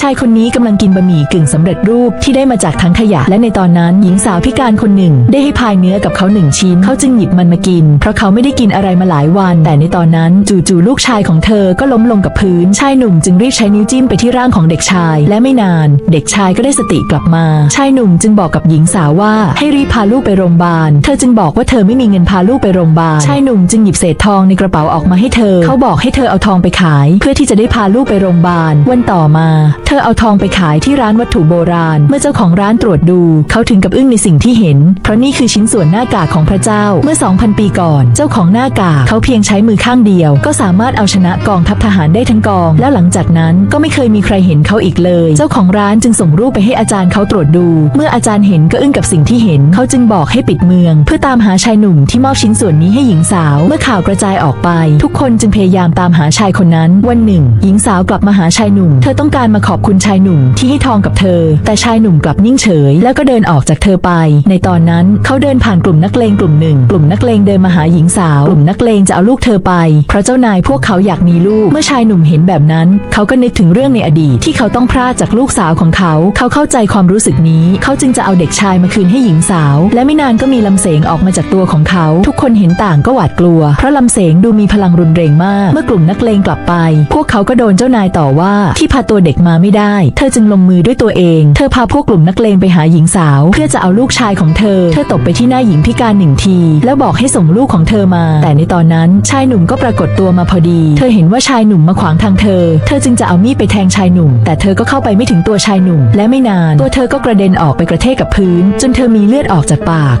ชายคนนี้กำลังกินบะหมี่กึ่งสำเร็จรูปที่ได้มาจากถังขยะ และในตอนนั้นหญิงสาวพิการคนหนึ่ง ได้ให้พายเนื้อกับเขาหนึ่งชิ้น เขาจึงหยิบมันมากิน เพราะเขาไม่ได้กินอะไรมาหลายวัน แต่ในตอนนั้นจู่ๆลูกชายของเธอก็ล้มลงกับพื้น ชายหนุ่มจึงรีบใช้นิ้วจิ้มไปที่ร่างของเด็กชาย และไม่นาน เด็กชายก็ได้สติกลับมา ชายหนุ่มจึงบอกกับหญิงสาวว่าให้รีบพาลูกไปโรงพยาบาล เธอจึงบอกว่าเธอไม่มีเงินพาลูกไปโรงพยาบาล ชายหนุ่มจึงหยิบเศษทองในกระเป๋าออกมาให้เธอ เขาบอกให้เธอเอาทองไปขาย เพื่อที่จะได้พาลูกไปโรงพยาบาล วันต่อมาเธอเอาทองไปขายที่ร้านวัตถุโบราณ เมื่อเจ้าของร้านตรวจดูเขาถึงกับอึ้งในสิ่งที่เห็น เพราะนี่คือชิ้นส่วนหน้ากากของพระเจ้าเมื่อ 2,000 ปีก่อน เจ้าของหน้ากากเขาเพียงใช้มือข้างเดียว ก็สามารถเอาชนะกองทัพทหารได้ทั้งกอง แล้วหลังจากนั้นก็ไม่เคยมีใครเห็นเขาอีกเลย เจ้าของร้านจึงส่งรูปไปให้อาจารย์เขาตรวจดู เมื่ออาจารย์เห็นก็อึ้งกับสิ่งที่เห็นเขาจึงบอกให้ปิดเมือง เพื่อตามหาชายหนุ่มที่มอบชิ้นส่วนนี้ให้หญิงสาว เมื่อข่าวกระจายออกไป ทุกคนจึงพยายามตามหาชายคนนั้น วันหนึ่ง หญิงสาวกลับมาหาชายหนุ่ม เธอต้องการมาขอบคุณชายหนุ่มที่ให้ทองกับเธอ แต่ชายหนุ่มกลับนิ่งเฉย แล้วก็เดินออกจากเธอไป ในตอนนั้นเขาเดินผ่านกลุ่มนักเลงกลุ่มหนึ่ง กลุ่มนักเลงเดินมาหาหญิงสาว กลุ่มนักเลงจะเอาลูกเธอไป เพราะเจ้านายพวกเขาอยากมีลูก เมื่อชายหนุ่มเห็นแบบนั้น เขาก็นึกถึงเรื่องในอดีตที่เขาต้องพลาดจากลูกสาวของเขา เขาเข้าใจความรู้สึกนี้ เขาจึงจะเอาเด็กชายมาคืนให้หญิงสาว และไม่นานก็มีลำเสงออกมาจากตัวของเขา ทุกคนเห็นต่างก็หวาดกลัว เพราะลำเสงดูมีพลังรุนแรงมาก เมื่อกลุ่มนักเลงกลับไป พวกเขาก็โดนเจ้านายต่อว่าที่พาตัวเด็กมาไม่ได้ เธอจึงลงมือด้วยตัวเอง เธอพาพวกกลุ่มนักเลงไปหาหญิงสาว เพื่อจะเอาลูกชายของเธอ เธอตบไปที่หน้าหญิงพิการหนึ่งที แล้วบอกให้ส่งลูกของเธอมา แต่ในตอนนั้นชายหนุ่มก็ปรากฏตัวมาพอดี เธอเห็นว่าชายหนุ่มมาขวางทางเธอ เธอจึงจะเอามีดไปแทงชายหนุ่ม แต่เธอก็เข้าไปไม่ถึงตัวชายหนุ่ม และไม่นาน ตัวเธอก็กระเด็นออกไปกระแทกกับพื้น จนเธอมีเลือดออกจากปาก